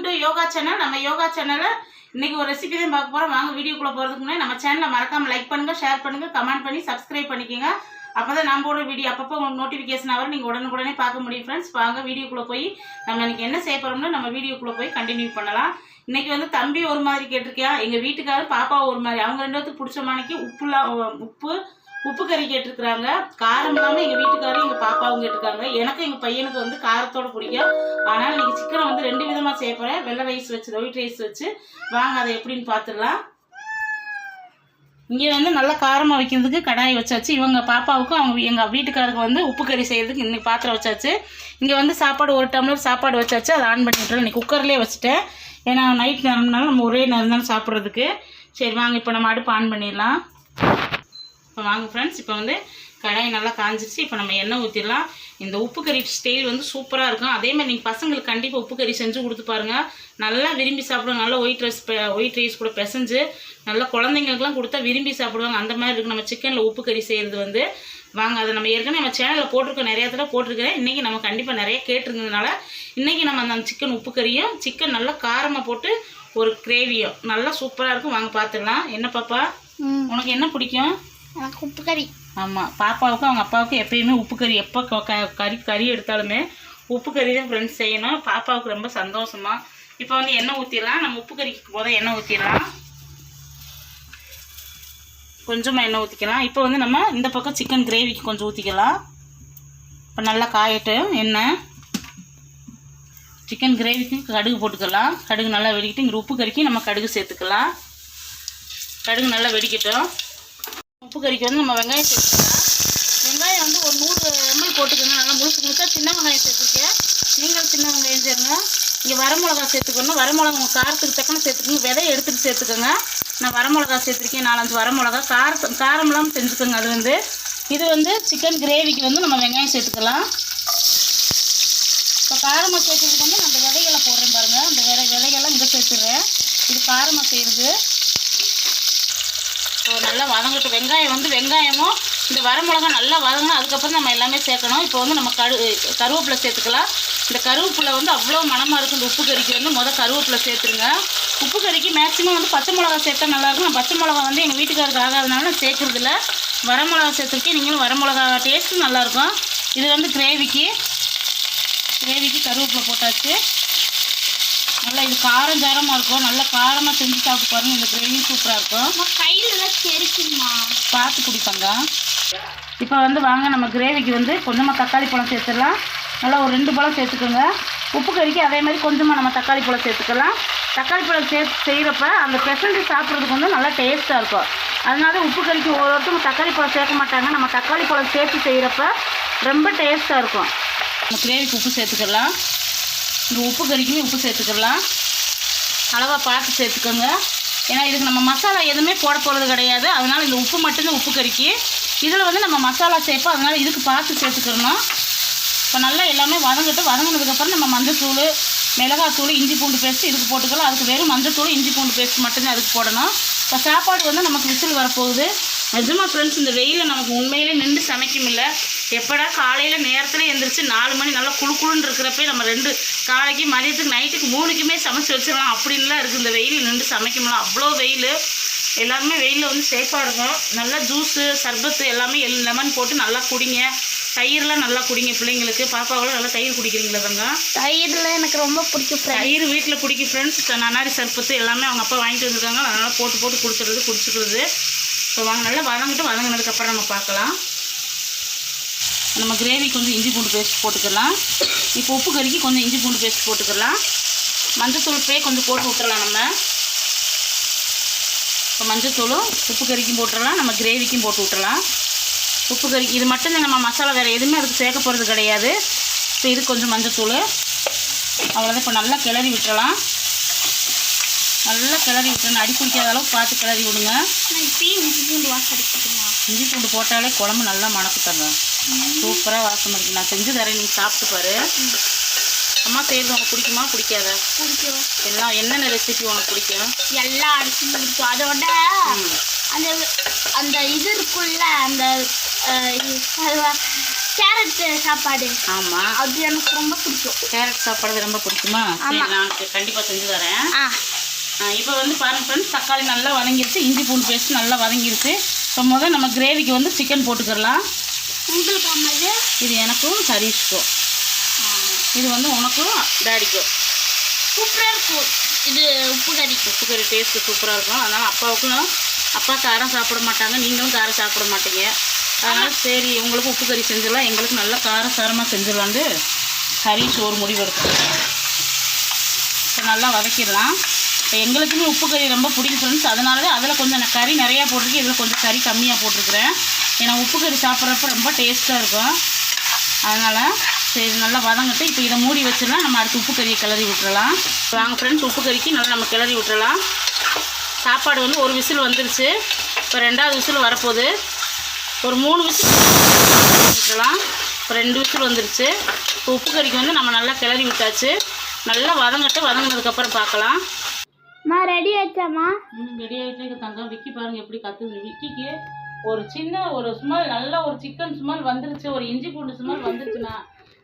Welcome to yoga channel நம்ம யோகா சேனலில் இன்னைக்கு ஒரு ரெசிபி தான் பார்க்க போகிறோம் வாங்க வீடியோக்குள்ளே போகிறதுக்கு முன்னாடி நம்ம சேனலை மறக்காம லைக் பண்ணுங்கள் ஷேர் பண்ணுங்கள் கமெண்ட் பண்ணி சப்ஸ்கிரைப் பண்ணிக்கோங்க. அப்போ தான் நம்ம போடுற வீடியோ அப்பப்போ உங்களுக்கு நோட்டிஃபிகேஷன் ஆகிற நீங்கள் உடனுக்குடனே பார்க்க முடியும் ஃப்ரெண்ட்ஸ் வாங்க வீடியோக்குள்ளே போய் நம்ம இன்றைக்கி என்ன செய்ய போகிறோம்னு நம்ம வீடியோக்குள்ளே போய் கண்டினியூ பண்ணலாம். இன்றைக்கி வந்து தம்பி ஒரு மாதிரி கேட்டிருக்கியா? எங்கள் வீட்டுக்காரர் பாப்பா ஒரு மாதிரி. அவங்க ரெண்டு பேருக்கு பிடிச்ச மாணிக்கு உப்புலாம் உப்பு உப்பு கறி கேட்டிருக்கிறாங்க. காரம் இல்லாமல் எங்கள் வீட்டுக்காரரும் எங்கள் பாப்பாவும் கேட்டிருக்காங்க. எனக்கு எங்கள் பையனுக்கு வந்து காரத்தோட பிடிக்கும். ஆனால் இன்னைக்கு சிக்கனை வந்து ரெண்டு விதமாக செய்ய போகிறேன் வெள்ளை ரைஸ் வச்சு ஒயிட் ரைஸ் வச்சு. வாங்க அதை எப்படின்னு பார்த்துடலாம் இங்கே வந்து நல்லா காரமாக வைக்கிறதுக்கு கடாய் வச்சாச்சு. இவங்க பாப்பாவுக்கும் அவங்க எங்கள் வீட்டுக்காருக்கு வந்து உப்பு கறி செய்கிறதுக்கு இன்னைக்கு பாத்திரம் வச்சாச்சு. இங்கே வந்து சாப்பாடு ஒரு டம்ளர் சாப்பாடு வச்சாச்சு. அதை ஆன் பண்ணி விட்டுறேன். இன்னைக்கு குக்கர்லேயே வச்சுட்டேன். ஏன்னா நைட் நேரம்னாலும் நம்ம ஒரே நேரம் தான் சாப்பிட்றதுக்கு. சரி வாங்க இப்போ நம்ம அடுப்பு ஆன் பண்ணிடலாம். இப்போ வாங்க ஃப்ரெண்ட்ஸ் இப்போ வந்து கடாய் நல்லா காஞ்சிருச்சு. இப்போ நம்ம எண்ணெய் ஊற்றிடலாம் இந்த உப்பு கறி ஸ்டைல் வந்து சூப்பராக இருக்கும். அதே மாதிரி நீங்கள் பசங்களுக்கு கண்டிப்பாக உப்பு கறி செஞ்சு கொடுத்து பாருங்க. நல்லா விரும்பி சாப்பிடுவாங்க. நல்லா ஒயிட் ரைஸ் ஒயிட் ரைஸ் கூட பிசைஞ்சு நல்லா குழந்தைங்களுக்குலாம் கொடுத்தா விரும்பி சாப்பிடுவாங்க. அந்த மாதிரி இருக்குது நம்ம சிக்கனில் உப்பு கறி செய்கிறது வந்து. வாங்க அதை நம்ம ஏற்கனவே நம்ம சேனலில் போட்டிருக்கோம். நிறையா தடவை போட்டிருக்கிறேன். இன்றைக்கி நம்ம கண்டிப்பாக நிறைய கேட்டிருந்ததுனால இன்றைக்கி நம்ம அந்த சிக்கன் உப்பு கறியும் சிக்கன் நல்லா காரமாக போட்டு ஒரு கிரேவியும் நல்லா சூப்பராக இருக்கும். வாங்க பார்த்துடலாம். என்ன பாப்பா? உனக்கு என்ன பிடிக்கும்? எனக்கு உப்பு கறி. ஆமாம் பாப்பாவுக்கும் அவங்க அப்பாவுக்கும் எப்பயுமே உப்பு கறி எப்போ க- கறி கறி எடுத்தாலுமே உப்பு கறி தான் ஃப்ரெண்ட்ஸ் செய்யணும். பாப்பாவுக்கு ரொம்ப சந்தோஷமா. இப்போ வந்து எண்ணெய் ஊற்றிடலாம் நம்ம உப்பு கறிக்கு போதும் எண்ணெய் ஊற்றிடலாம் கொஞ்சமாக எண்ணெய் ஊற்றிக்கலாம் இப்போ வந்து நம்ம இந்த பக்கம் சிக்கன் கிரேவிக்கு கொஞ்சம் ஊற்றிக்கலாம் இப்போ நல்லா காயட்டும் எண்ணெய். சிக்கன் கிரேவிக்கு கடுகு போட்டுக்கலாம். கடுகு நல்லா வெடிக்கிட்டு இங்கே உப்பு கறிக்கு நம்ம கடுகு சேர்த்துக்கலாம். கடுகு நல்லா வெடிக்கட்டும். உப்பு கறிக்கு வந்து நம்ம வெங்காயம் சேர்த்துக்கலாம். வெங்காயம் வந்து ஒரு நூறு எம்எல் போட்டுக்கோங்க. நல்லா முழுசு முழுசாக சின்ன வெங்காயம் சேர்த்துருக்கேன். நீங்களும் சின்ன வெங்காயம் சேருங்க. இங்கே வரமிளகா சேர்த்துக்கணும் வரமிளகா உங்கள் காரத்துக்கு தக்கன சேர்த்துக்கோங்க. விதையை எடுத்துகிட்டு சேர்த்துக்கோங்க. நான் வரமிளகா சேர்த்துருக்கேன். நாலஞ்சு வரமிளகா காரம் காரமெல்லாம் செஞ்சுக்கோங்க அது வந்து. இது வந்து சிக்கன் கிரேவிக்கு வந்து நம்ம வெங்காயம் சேர்த்துக்கலாம். இப்போ காரமாக சேர்க்கறதுக்கு வந்து நான் அந்த விதைகளை போடுறேன் பாருங்கள் அந்த விதை விதைகள்லாம் இங்கே சேர்த்துடுறேன். இது காரமாக செய்கிறது நல்லா வதங்கட்டும். வெங்காயம் வந்து வெங்காயமும் இந்த வரமிளகா நல்லா வதங்கணும் அதுக்கப்புறம் நம்ம எல்லாமே சேர்க்கணும். இப்போ வந்து நம்ம கரு கருவேப்பிலை சேர்த்துக்கலாம். இந்த கருவேப்பிலை வந்து அவ்வளோ மணமாக இருக்கும். இந்த உப்பு கறிக்கு வந்து மொதல் கருவேப்பிலை சேர்த்துருங்க. உப்பு கறிக்கு மேக்ஸிமம் வந்து பச்சை மிளகா சேர்த்தா நல்லாயிருக்கும். நான் பச்சை மிளகா வந்து எங்கள் வீட்டுக்காரருக்கு ஆகாதனால நான் சேர்க்குறதில்ல. வரமிளகா சேர்த்துருக்கேன். நீங்களும் வரமிளகா டேஸ்ட்டும் நல்லாயிருக்கும். இது வந்து கிரேவிக்கு கிரேவிக்கு கருவேப்பிலை போட்டாச்சு. நல்லா இது காரம் ஜாரமாக இருக்கும். நல்லா காரமாக செஞ்சு சாப்பிட்டு பாருங்க. இந்த கிரேவி சூப்பராக இருக்கும். கையில தெரிக்குமா பார்த்து குடிப்பாங்க இப்போ வந்து வாங்க நம்ம கிரேவிக்கு வந்து கொஞ்சமாக தக்காளி பழம் சேர்த்துடலாம். நல்லா ஒரு ரெண்டு பழம் சேர்த்துக்கோங்க. உப்பு கறிக்கு அதே மாதிரி கொஞ்சமாக நம்ம தக்காளி பழம் சேர்த்துக்கலாம். தக்காளி பழம் சேர்த்து செய்கிறப்ப அந்த பெசஞ்சு சாப்பிட்றதுக்கு வந்து நல்லா டேஸ்ட்டாக இருக்கும். அதனால உப்பு கறிக்கு ஒருத்தவங்க தக்காளி பழம் சேர்க்க மாட்டாங்க. நம்ம தக்காளி பழம் சேர்த்து செய்கிறப்ப ரொம்ப டேஸ்ட்டாக இருக்கும். நம்ம கிரேவிக்கு உப்பு சேர்த்துக்கலாம். இந்த உப்பு கறிக்குமே உப்பு சேர்த்துக்கலாம். அளவாக பார்த்து சேர்த்துக்கோங்க. ஏன்னா இதுக்கு நம்ம மசாலா எதுவுமே போட போகிறது கிடையாது. அதனால் இந்த உப்பு மட்டும்தான் உப்பு கறிக்கு. இதில் வந்து நம்ம மசாலா சேர்ப்போம். அதனால் இதுக்கு பார்த்து சேர்த்துக்கிறணும் இப்போ நல்லா எல்லாமே வதங்கட்டும். வதங்கினதுக்கப்புறம் நம்ம மஞ்சத்தூள் மிளகாத்தூள் இஞ்சி பூண்டு பேஸ்ட் இதுக்கு போட்டுக்கலாம். அதுக்கு வெறும் மஞ்சத்தூள் இஞ்சி பூண்டு பேஸ்ட் மட்டும்தான் அதுக்கு போடணும். இப்போ சாப்பாடு வந்து நமக்கு விசில் வரப்போகுது. நிஜமாக ஃப்ரெண்ட்ஸ் இந்த வெயிலில் நமக்கு உண்மையிலே நின்று சமைக்கும் இல்லை எப்படா காலையில் நேரத்தில் எந்திரிச்சு நாலு மணி நல்லா குளு குளுன்னு இருக்கிறப்ப நம்ம ரெண்டு காலைக்கு மதியத்துக்கு நைட்டுக்கு மூணுக்குமே சமைச்சு வச்சிடலாம். அப்படின்லாம் இருக்குது இந்த வெயில் நின்று சமைக்க முடியல அவ்வளோ வெயில். எல்லாருமே வெயிலில் வந்து சேஃபாக இருக்கும். நல்லா ஜூஸு சர்பத்து எல்லாமே எல் லெமன் போட்டு நல்லா குடிங்க. தயிர்லாம் நல்லா குடிங்க பிள்ளைங்களுக்கு. பாப்பாவெல்லாம் நல்லா தயிர் குடிக்கிறீங்களா தங்க தயிர்ல எனக்கு ரொம்ப பிடிக்கும் தயிர் வீட்டில் குடிக்க ஃப்ரெண்ட்ஸ் நன்னாரி சர்பத்து எல்லாமே அவங்க அப்பா வாங்கிட்டு வந்திருக்காங்க. அதனால் போட்டு போட்டு குடிச்சிடுறது குடிச்சிக்கிறது. ஸோ வாங்க நல்லா வதங்கிட்டு வதங்கினதுக்கப்புறம் நம்ம பார்க்கலாம். நம்ம கிரேவி கொஞ்சம் இஞ்சி பூண்டு பேஸ்ட் போட்டுக்கலாம். இப்போ உப்பு கறிக்கு கொஞ்சம் இஞ்சி பூண்டு பேஸ்ட் போட்டுக்கலாம். மஞ்சத்தூள் பே கொஞ்சம் போட்டு விட்டுறலாம் நம்ம. இப்போ மஞ்சத்தூளும் உப்பு கறிக்கும் போட்டுடலாம். நம்ம கிரேவிக்கும் போட்டு விட்டுறலாம் உப்பு கறி இது மட்டும்தான் நம்ம மசாலா வேறு எதுவுமே அதுக்கு சேர்க்க போகிறது கிடையாது. இப்போ இது கொஞ்சம் மஞ்சத்தூள். அவ்வளோதான் இப்போ நல்லா கிளறி விட்டுறலாம். நல்லா கிளறி விட்டுறணும். அடி பிடிக்காத அளவுக்கு பார்த்து கிளறி விடுங்க. நான் இப்பயும் இஞ்சி பூண்டு வாசம் அடிக்கட்டுமா இஞ்சி பூண்டு போட்டாலே குழம்பு நல்லா மணக்குத்தாங்க சூப்பராக வாசம் இருக்கு. நான் செஞ்சு தரேன். நீங்கள் சாப்பிட்டு பாரு. அம்மா செய்கிறது உனக்கு பிடிக்குமா? பிடிக்காதா? பிடிக்கும். எல்லாம் என்னென்ன ரெசிபி உனக்கு பிடிக்கும்? எல்லா அரிசியும் பிடிக்கும். அதோட. அந்த அந்த இது இருக்குல்ல அந்த கேரட் சாப்பாடு. ஆமாம் அது எனக்கு ரொம்ப பிடிக்கும். கேரட் சாப்பாடு ரொம்ப பிடிக்குமா? சரி. நான் கண்டிப்பாக செஞ்சு தரேன். இப்போ வந்து பாருங்க ஃப்ரெண்ட்ஸ் தக்காளி நல்லா வதங்கிருச்சு. இஞ்சி பூண்டு பேஸ்ட் நல்லா வதங்கிருச்சு. இப்போ முதல் நம்ம கிரேவிக்கு வந்து சிக்கன் போட்டுக்கிறலாம் உங்களுக்கு அம்மாது இது எனக்கும் ஹரீஷ்க்கும். இது வந்து உனக்கும் டேடிக்கும். சூப்பராக இருக்கும். இது உப்பு கறி. உப்பு கறி டேஸ்ட்டு சூப்பராக இருக்கும். அதனால் அப்பாவுக்கும் அப்பா காரம் சாப்பிட மாட்டாங்க. நீங்களும் காரம் சாப்பிட மாட்டீங்க. அதனால் சரி உங்களுக்கு உப்பு கறி செஞ்சிடலாம். எங்களுக்கு நல்லா காரம் சாரமாக செஞ்சிடலான்ட்டு ஹரீஷ் ஒரு முடிவு எடுத்துக்கிறேன் இப்போ நல்லா வதக்கிடலாம். இப்போ எங்களுக்குமே உப்பு கறி ரொம்ப பிடிக்கும் ஃப்ரெண்ட்ஸ் அதனால தான் அதில் கொஞ்சம் நான் கறி நிறையா போட்டிருக்கேன். இதில் கொஞ்சம் கறி கம்மியாக போட்டிருக்கிறேன். ஏன்னா உப்பு கறி சாப்பிட்றப்ப ரொம்ப டேஸ்ட்டாக இருக்கும். அதனால் சரி நல்லா வதங்கட்டு இப்போ இதை மூடி வச்சிடலாம் நம்ம அடுத்து உப்பு கறியை கிளறி விட்டுறலாம். வாங்க ஃப்ரெண்ட்ஸ் உப்பு கறிக்கு நல்லா நம்ம கிளறி விட்டுறலாம். சாப்பாடு வந்து ஒரு விசில் வந்துருச்சு. இப்போ ரெண்டாவது விசில் வரப்போகுது. ஒரு மூணு விசில் விட்டுறலாம். இப்போ ரெண்டு விசில் வந்துருச்சு. இப்போ உப்பு கறிக்கு வந்து நம்ம நல்லா கிளறி விட்டாச்சு. நல்லா வதங்கட்டு வதங்கினதுக்கப்புறம் பார்க்கலாம். ரெடி ஆச்சாம்மா ம் ரெடி ஆகிட்டே தங்கம் விக்கி பாருங்க எப்படி கத்துது. விக்கிக்கு. ஒரு சின்ன ஒரு ஸ்மெல் நல்ல ஒரு சிக்கன் ஸ்மெல் வந்துருச்சு ஒரு இஞ்சி பூண்டு ஸ்மெல் வந்துருச்சுன்னா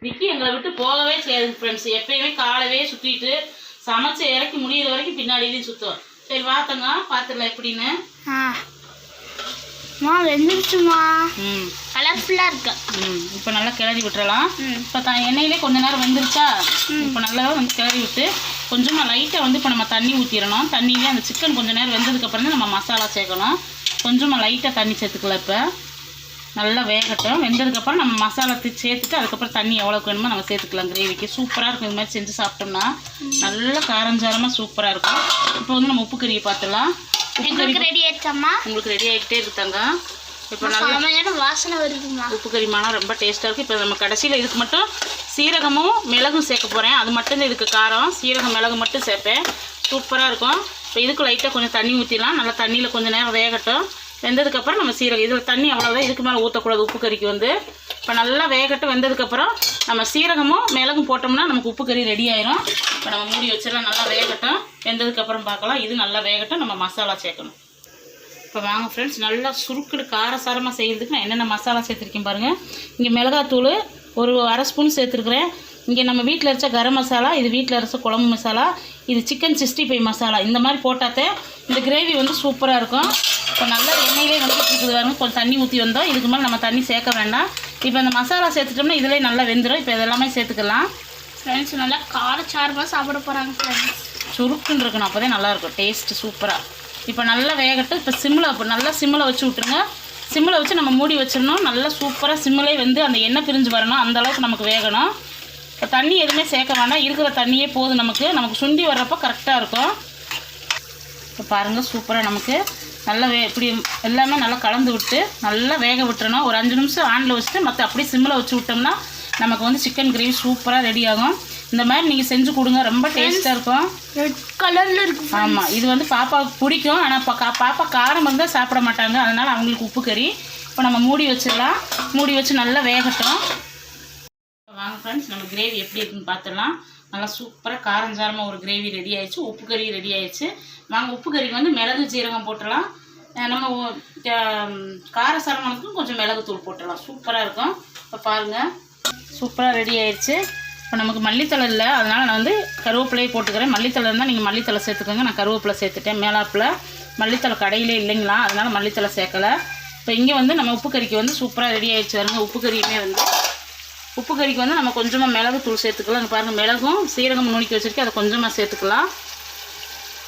விக்கி எங்களை விட்டு போகவே செய்யாது ஃப்ரெண்ட்ஸ் எப்பயுமே காலவே சுற்றிட்டு சமைச்சு இறக்கி முடியிற வரைக்கும் பின்னாடியிலையும் சுற்றுவோம் சரி தங்கம் பார்த்துடலாம் எப்படின்னு? அம்மா வெந்துருச்சுமா. ம். கலர்ஃபுல்லாக இருக்கு. ம். இப்போ நல்லா கிளறி விட்டுறலாம். ம். இப்போ த எண்ணெயிலே கொஞ்ச நேரம் வெந்துருச்சா? இப்போ நல்லா வந்து கிளறி விட்டு கொஞ்சமாக லைட்டாக வந்து இப்போ நம்ம தண்ணி ஊற்றிடணும் தண்ணியிலே அந்த சிக்கன் கொஞ்ச நேரம் வெந்ததுக்கப்புறம் தான் நம்ம மசாலா சேர்க்கணும். கொஞ்சமாக லைட்டாக தண்ணி சேர்த்துக்கலாம் இப்போ. நல்லா வேகட்டும். வெந்ததுக்கப்புறம் நம்ம மசாலா சேர்த்துட்டு அதுக்கப்புறம் தண்ணி எவ்வளோக்கு வேணுமோ நம்ம சேர்த்துக்கலாம். கிரேவிக்கு சூப்பராக இருக்கும். இது மாதிரி செஞ்சு சாப்பிட்டோம்னா நல்லா காரஞ்சாரமாக சூப்பராக இருக்கும். இப்போ வந்து நம்ம உப்பு கறியை கறி எங்களுக்கு ரெடி ஆச்சாம்மா உங்களுக்கு ரெடி ஆகிக்கிட்டே இருக்குதாங்க இப்போ நல்லா வாசனை வருதுமா உப்பு கறி ரொம்ப டேஸ்ட்டாக இருக்குது இப்போ நம்ம கடைசியில் இதுக்கு மட்டும் சீரகமும் மிளகும் சேர்க்க போகிறேன் அது மட்டும்தான் இதுக்கு காரம். சீரகம் மிளகு மட்டும் சேர்ப்பேன். சூப்பராக இருக்கும். இப்போ இதுக்கு லைட்டாக கொஞ்சம் தண்ணி ஊற்றிடலாம் நல்லா தண்ணியில் கொஞ்சம் நேரம் வேகட்டும். வெந்ததுக்கப்புறம் நம்ம சீரகம். இதில் தண்ணி அவ்வளோதான் இதுக்கு மேலே ஊற்றக்கூடாது உப்பு கறிக்கு வந்து. இப்போ நல்லா வேகட்டும். வெந்ததுக்கப்புறம் நம்ம சீரகமும் மிளகும் போட்டோம்னா நமக்கு உப்பு கறி ரெடி ஆயிரும். இப்போ நம்ம மூடி வச்சிடலாம். நல்லா வேகட்டும். வெந்ததுக்கப்புறம் பார்க்கலாம். இது நல்லா வேகட்டும். நம்ம மசாலா சேர்க்கணும். இப்போ வாங்க ஃப்ரெண்ட்ஸ் நல்லா சுருக்குடு காரசாரமாக செய்கிறதுக்கு நான் என்னென்ன மசாலா சேர்த்துருக்கேன் பாருங்கள் இங்கே மிளகாத்தூள் ஒரு அரை ஸ்பூன் சேர்த்துருக்குறேன். இங்கே நம்ம வீட்டில் அரைச்ச கரம் மசாலா இது வீட்டில் அரைச்ச குழம்பு மசாலா இது சிக்கன் சிக்ஸ்டி ஃபைவ் மசாலா. இந்த மாதிரி போட்டாத்தே இந்த கிரேவி வந்து சூப்பராக இருக்கும். இப்போ நல்லா எண்ணெயிலே வந்துட்டு இருக்குது பாருங்க. கொஞ்சம் தண்ணி ஊற்றி வந்தோம். இதுக்கு மேலே நம்ம தண்ணி சேர்க்க வேண்டாம். இப்போ இந்த மசாலா சேர்த்துட்டோம்னா இதிலே நல்லா வெந்துடும் இப்போ இதெல்லாமே சேர்த்துக்கலாம். ஃப்ரெண்ட்ஸ் நல்லா காரச்சாரமாக சாப்பிட போகிறாங்க ஃப்ரெண்ட்ஸ் சுருக்குன்னு இருக்கணும். அப்போ தான் நல்லாயிருக்கும் டேஸ்ட்டு சூப்பராக இப்போ நல்லா வேகட்டும். இப்போ சிம்மில் இப்போ நல்லா சிம்மில் வச்சு விட்ருங்க சிம்மில் வச்சு நம்ம மூடி வச்சிடணும். நல்லா சூப்பராக சிம்மிலே வந்து அந்த எண்ணெய் பிரிஞ்சு வரணும். அந்த அளவுக்கு நமக்கு வேகணும். இப்போ தண்ணி எதுவுமே சேர்க்க வேண்டாம் இருக்கிற தண்ணியே போதும் நமக்கு. நமக்கு சுண்டி வர்றப்போ கரெக்டாக இருக்கும். இப்போ பாருங்கள் சூப்பராக நமக்கு. நல்லா வே இப்படி எல்லாமே நல்லா கலந்து விட்டு நல்லா வேக விட்டுறணும். ஒரு அஞ்சு நிமிஷம் ஆனில் வச்சுட்டு மற்ற அப்படியே சிம்மில் வச்சு விட்டோம்னா நமக்கு வந்து சிக்கன் கிரேவி சூப்பராக ரெடி ஆகும். இந்த மாதிரி நீங்கள் செஞ்சு கொடுங்க. ரொம்ப டேஸ்ட்டாக இருக்கும். ரெட் கலரில் இருக்கு ஆமாம் இது வந்து பாப்பாவுக்கு பிடிக்கும். ஆனால் பாப்பா காரம் இருந்தால் சாப்பிட மாட்டாங்க. அதனால் அவங்களுக்கு உப்பு கறி. இப்போ நம்ம மூடி வச்சிடலாம். மூடி வச்சு நல்லா வேகட்டும். ஃப்ரெண்ட்ஸ் நம்ம கிரேவி எப்படி இருக்குன்னு பார்த்துடலாம் நல்லா சூப்பராக காரஞ்சாரமாக ஒரு கிரேவி ரெடி ஆயிடுச்சு. உப்பு கறி ரெடி ஆயிடுச்சு. வாங்க உப்பு கறிக்கு வந்து மிளகு ஜீரகம் போட்டுடலாம். நம்ம காரசாரமானதுக்கும் கொஞ்சம் மிளகுத்தூள் போட்டுடலாம். சூப்பராக இருக்கும். இப்போ பாருங்கள் சூப்பராக ரெடி ஆயிடுச்சு. இப்போ நமக்கு மல்லித்தலை இல்லை. அதனால் நான் வந்து கருவேப்பிலையே போட்டுக்கிறேன். மல்லித்தலை இருந்தால் நீங்கள் மல்லித்தலை சேர்த்துக்கோங்க. நான் கருவேப்பிலை சேர்த்துட்டேன். மேலாப்பில் மல்லித்தலை கடையிலே இல்லைங்களா? அதனால் மல்லித்தலை சேர்க்கலை. இப்போ இங்கே வந்து நம்ம உப்பு கறிக்கு வந்து சூப்பராக ரெடி ஆயிடுச்சு. வருங்க உப்பு கறியுமே வந்து உப்பு கறிக்கு வந்து நம்ம கொஞ்சமாக மிளகு தூள் சேர்த்துக்கலாம். இங்கே பாருங்கள் மிளகும் சீரகம் நுணுக்கி வச்சுருக்கேன். அதை கொஞ்சமாக சேர்த்துக்கலாம்.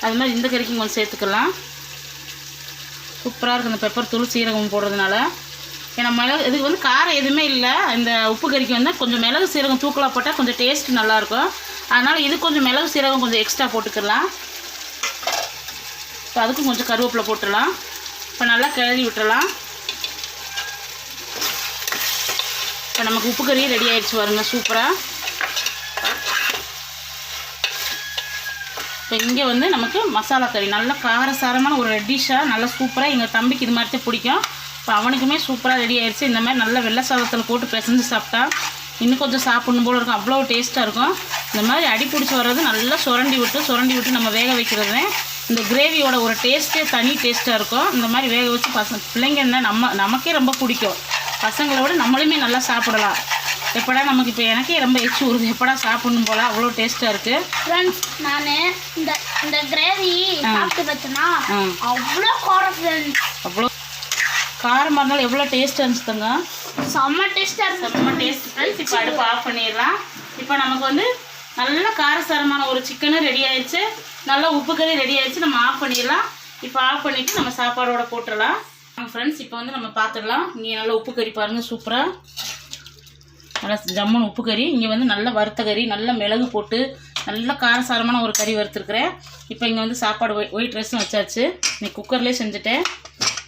அது மாதிரி இந்த கறிக்கும் கொஞ்சம் சேர்த்துக்கலாம். சூப்பராக இருக்குது இந்த பெப்பர் தூள் சீரகம் போடுறதுனால. ஏன்னா மிளகு இதுக்கு வந்து காரம் எதுவுமே இல்லை. இந்த உப்பு கறிக்கு வந்து கொஞ்சம் மிளகு சீரகம் தூக்கலாக போட்டால் கொஞ்சம் டேஸ்ட் நல்லாயிருக்கும். அதனால் இது கொஞ்சம் மிளகு சீரகம் கொஞ்சம் எக்ஸ்ட்ரா போட்டுக்கலாம். இப்போ அதுக்கும் கொஞ்சம் கருவேப்பிலை போட்டுடலாம். இப்போ நல்லா கிளறி விட்டுடலாம். இப்போ நமக்கு உப்பு கறி ரெடி ஆகிடுச்சு பாருங்க சூப்பராக இப்போ இங்கே வந்து நமக்கு மசாலா கறி நல்லா காரசாரமான ஒரு ரெட்டிஷாக நல்லா சூப்பராக எங்கள் தம்பிக்கு இது மாதிரி தான் பிடிக்கும். இப்போ அவனுக்குமே சூப்பராக ரெடி ஆயிடுச்சு. இந்த மாதிரி நல்லா வெள்ளை சாதத்தில் போட்டு பிசைஞ்சு சாப்பிட்டா இன்னும் கொஞ்சம் சாப்பிடணும் போல இருக்கும். அவ்வளோ டேஸ்ட்டாக இருக்கும். இந்த மாதிரி அடி பிடிச்சி வர்றது நல்லா சுரண்டி விட்டு சுரண்டி விட்டு நம்ம வேக வைக்கிறது இந்த கிரேவியோட ஒரு டேஸ்ட்டே தனி டேஸ்ட்டாக இருக்கும். இந்த மாதிரி வேக வச்சு பசங்க பிள்ளைங்க என்ன நம்ம நமக்கே ரொம்ப பிடிக்கும். பசங்களை விட நம்மளுமே நல்லா சாப்பிடலாம். எப்படா நமக்கு இப்போ எனக்கே ரொம்ப எச்சு ஊறுது. எப்படா சாப்பிடணும் போல? அவ்வளோ டேஸ்ட்டாக இருக்குது ஃப்ரெண்ட்ஸ் நான் இந்த இந்த கிரேவி. சாப்பிட்டு பார்த்தேன்னா ஆ. அவ்வளோ காரம் அவ்வளோ காரமாக இருந்தாலும் எவ்வளோ டேஸ்ட்டாக இருந்துச்சுங்க செம்ம டேஸ்டாக இருக்கும் செம்ம டேஸ்ட் ஃப்ரெண்ட்ஸ் இப்போ அடுப்பு ஆஃப் பண்ணிடலாம். இப்போ நமக்கு வந்து நல்ல காரசாரமான ஒரு சிக்கனும் ரெடி ஆயிடுச்சு. நல்ல உப்பு கறி ரெடி ஆயிடுச்சு. நம்ம ஆஃப் பண்ணிடலாம். இப்போ ஆஃப் பண்ணிவிட்டு நம்ம சாப்பாடோட போட்டுடலாம். ஃப்ரெண்ட்ஸ் இப்போ வந்து நம்ம பார்த்துடலாம் இங்கே நல்லா உப்பு கறி பாருங்கள் சூப்பராக நல்லா ஜம்முன்னு உப்பு கறி. இங்கே வந்து நல்ல வறுத்த கறி நல்ல மிளகு போட்டு நல்ல காரசாரமான ஒரு கறி வறுத்துருக்குறேன். இப்போ இங்கே வந்து சாப்பாடு ஒய் ஒயிட் ரைஸும் வச்சாச்சு. நீ குக்கர்லேயே செஞ்சுட்டேன்.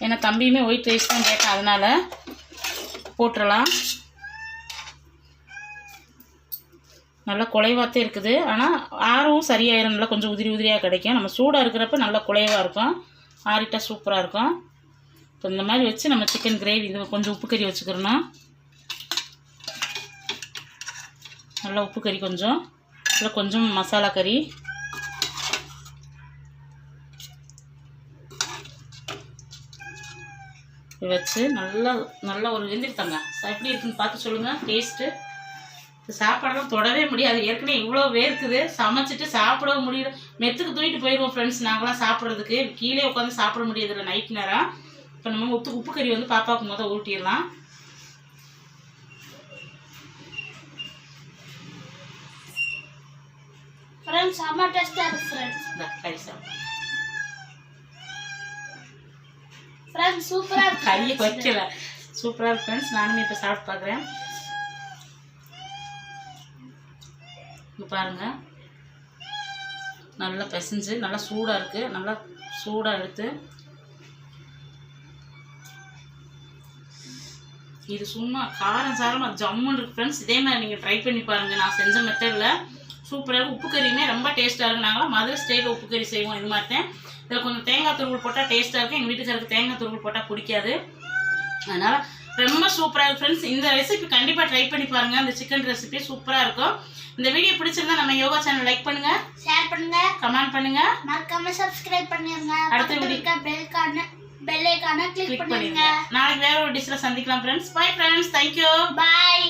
ஏன்னா தம்பியுமே ஒயிட் ரைஸ் தான் கேட்டேன் அதனால் போட்டுடலாம் நல்லா குலைவாத்தே இருக்குது. ஆனால் ஆறவும் சரியாயிரும் நல்லா கொஞ்சம் உதிரி உதிரியாக கிடைக்கும். நம்ம சூடாக இருக்கிறப்ப நல்லா குலைவாக இருக்கும். ஆறிட்டால் சூப்பராக இருக்கும். இப்போ இந்த மாதிரி வச்சு நம்ம சிக்கன் கிரேவி இது கொஞ்சம் உப்பு கறி வச்சுக்கிறணும் நல்லா உப்பு கறி கொஞ்சம். இல்லை கொஞ்சம் மசாலா கறி. வச்சு நல்லா நல்லா ஒரு வெந்திருத்தாங்க எப்படி இருக்குன்னு பார்த்து சொல்லுங்கள் டேஸ்ட்டு சாப்பாடெல்லாம் தொடவே முடியாது. ஏற்கனவே இவ்வளோ வேர்க்குது. சமைச்சிட்டு சாப்பிடவும் முடியல. மெத்துக்கு தூக்கிட்டு போயிடுவோம் ஃப்ரெண்ட்ஸ் நாங்களாம் சாப்பிட்றதுக்கு. கீழே உட்காந்து சாப்பிட முடியாதுல்ல நைட் நேரம். இப்போ நம்ம உப்பு உப்பு கறி வந்து பாப்பாவுக்கு முதல் ஊட்டிடலாம். ஃப்ரெண்ட்ஸ் செம்ம டேஸ்டாக இருக்கு ஃப்ரெண்ட்ஸ் கறி சாப்பிடு. ஃப்ரெண்ட்ஸ் சூப்பராக இருக்கு கறியை வைக்கல. சூப்பராக இருக்கு ஃப்ரெண்ட்ஸ் நானுமே இப்போ சாப்பிட்டு பார்க்குறேன் பாருங்க. நல்லா பிசைஞ்சு நல்லா சூடாக இருக்குது நல்லா சூடாக எடுத்து இது சும்மா காரம் சாரமாக ஜம்முன்னு இருக்கு ஃப்ரெண்ட்ஸ் இதே மாதிரி நீங்கள் ட்ரை பண்ணி பாருங்கள் நான் செஞ்ச மெத்தடில் சூப்பராக உப்பு கறியுமே ரொம்ப டேஸ்ட்டாக இருக்கு. நாங்களாம் மதுரை ஸ்டைலில் உப்பு கறி செய்வோம். இது மாதிரி தான். இதில் கொஞ்சம் தேங்காய் துருவல் போட்டால் டேஸ்ட்டாக இருக்கும். எங்கள் வீட்டுக்காரருக்கு தேங்காய் துருவல் போட்டால் பிடிக்காது. அதனால் ரொம்ப சூப்பராக இருக்கு ஃப்ரெண்ட்ஸ் இந்த ரெசிபி கண்டிப்பாக ட்ரை பண்ணி பாருங்கள் இந்த சிக்கன் ரெசிபி சூப்பராக இருக்கும். இந்த வீடியோ பிடிச்சிருந்தா நம்ம யோகா சேனல் லைக் பண்ணுங்கள் ஷேர் பண்ணுங்க. கமெண்ட் பண்ணுங்கள் மறக்காம சப்ஸ்கிரைப் பண்ணிருங்க. அடுத்த பக்கத்துல video- இருக்க பெல்கான பெல்லைக்கான கிளிக் பண்ணிடுங்க நாளைக்கு வேற ஒரு டிஷ்ஷில் சந்திக்கலாம் friends bye friends thank you bye